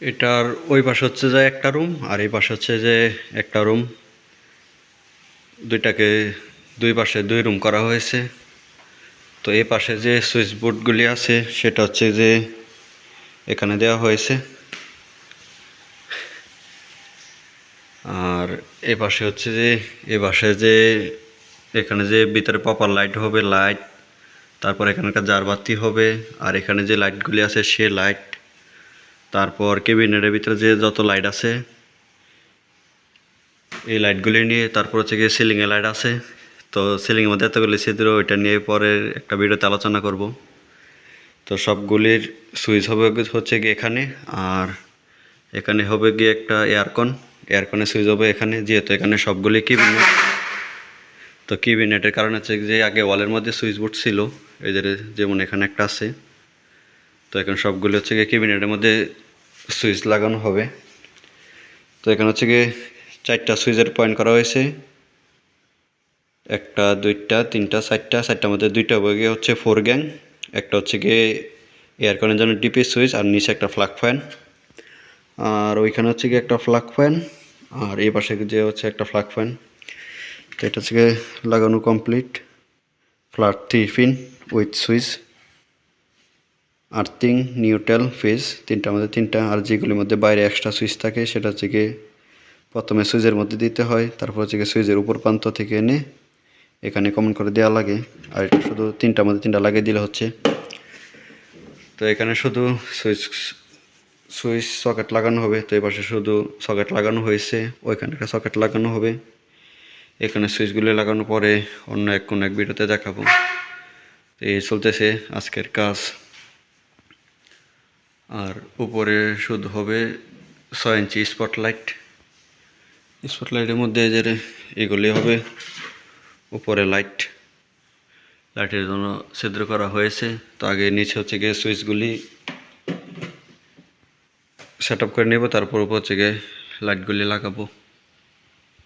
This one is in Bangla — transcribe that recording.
এটার ওই পাশে হচ্ছে যে একটা রুম আর এই পাশে হচ্ছে যে একটা রুম দুইটাকে দুই পাশে দুই রুম করা হয়েছে। তো এই পাশে যে সুইচ বোর্ডগুলি আছে, সেটা হচ্ছে যে এখানে দেওয়া হয়েছে। আর এ পাশে হচ্ছে যে, এ পাশে যে এখানে যে ভিতরে প্রপার লাইট হবে লাইট তারপর এখানকার জারবাতি হবে, আর এখানে যে লাইটগুলি আছে, সে লাইট তারপর কেবিনেটের ভিতরে যে যত লাইট আছে, এই লাইটগুলি নিয়ে তারপর হচ্ছে গিয়ে সিলিংয়ে লাইট আছে। তো সিলিংয়ের মধ্যে এতগুলি ছিদ্র, ওইটা নিয়ে পরে একটা ভিডিওতে আলোচনা করব। তো সবগুলির সুইচ হবে হচ্ছে গিয়ে এখানে, আর এখানে হবে গিয়ে একটা এয়ারকন এয়ারকনের সুইচ হবে এখানে, যেহেতু এখানে সবগুলি কিবিনেট তো কিবিনেটের কারণে হচ্ছে যে আগে ওয়ালের মধ্যে সুইচ বোর্ড ছিল, এদের যেমন এখানে একটা আছে। তো এখন সবগুলি হচ্ছে গিয়ে কিবিনেটের মধ্যে সুইচ লাগানো হবে। তো এখানে হচ্ছে গিয়ে চারটা সুইচের পয়েন্ট করা হয়েছে। একটা, দুইটা, তিনটা, চারটা, চারটার মধ্যে দুইটা গিয়ে হচ্ছে ফোর গ্যাং একটা হচ্ছে গিয়ে এয়ারকনের জন্য ডিপি সুইচ আর নিচে একটা ফ্লাগ ফ্যান আর ওইখানে হচ্ছে গিয়ে একটা ফ্লাগ ফ্যান আর এই পাশে যে হচ্ছে একটা ফ্লাগ ফ্যান তো এটা হচ্ছে লাগানো complete flat three pin with switch earthing, neutral, phase তিনটার মধ্যে তিনটা, আর যেগুলির মধ্যে বাইরে এক্সট্রা সুইচ থাকে সেটা হচ্ছে গিয়ে প্রথমে সুইচের মধ্যে দিতে হয়, তারপর হচ্ছে গিয়ে সুইচের উপর প্রান্ত থেকে এনে এখানে কমন করে দেওয়া লাগে, আর এটা শুধু তিনটার মধ্যে তিনটা লাগিয়ে দিলে হচ্ছে। তো এখানে শুধু সুইচ সুইচ সকেট লাগানো হবে, তো এই পাশে শুধু সকেট লাগানো হয়েছে, ওইখানে একটা সকেট লাগানো হবে। এখানে সুইচগুলো লাগানোর পরে অন্য এক কোনো এক ভিডিওতে দেখাবো। তো এই চলতেছে আজকের কাজ। আর উপরে শুধু হবে ছয় ইঞ্চি স্পটলাইট স্পটলাইটের মধ্যে যে এগুলি হবে, উপরে লাইট লাইটের জন্য ছিদ্র করা হয়েছে। তো আগে নিচে হচ্ছে গিয়ে সুইচগুলি সেট আপ করে নেব, তারপর উপর হচ্ছে গিয়ে লাইটগুলি লাগাবো।